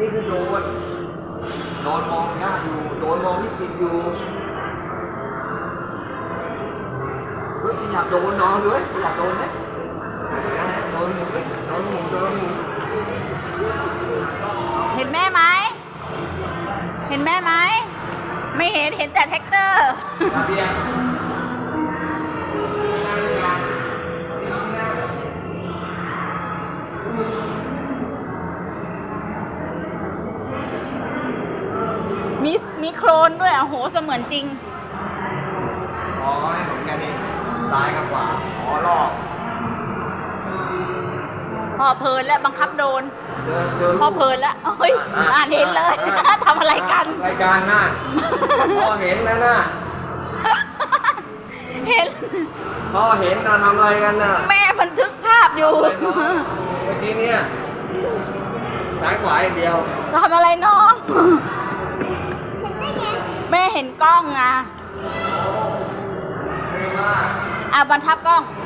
นี่คือโดน โดนมองยากอยู่ โดนมองที่จิตอยู่เฮ้ยอยากโดนนอนด้วยอยากโดนไหมโดนหมูเลยโดนหมูโดนหมูเห็นแม่ไหม เห็นแม่ไหม ไม่เห็น เห็นแต่แท็กเตอร์ มีมีโครนด้วยอะโหเสมือนจริงอ๋อให้เหมือนกันนี่ซ้ายกับขวาอ๋อลอกพอเพลินแล้วบังคับโดน เดินเดินพอเพลินแล้วเฮ้ยอ่านเห็นเลย ทำอะไรกัน รายการหน้าพอเห็นนะน่ะเห็น พอเห็นนะทำอะไรกันน่ะแม่บันทึกภาพอยู่เมื่อกี้เนี่ยซ้ายขวาอย่างเดียว ทำอะไรน้องแม่ เห็นกล้องอะเรียกว่าอะบรรทับกล้องเ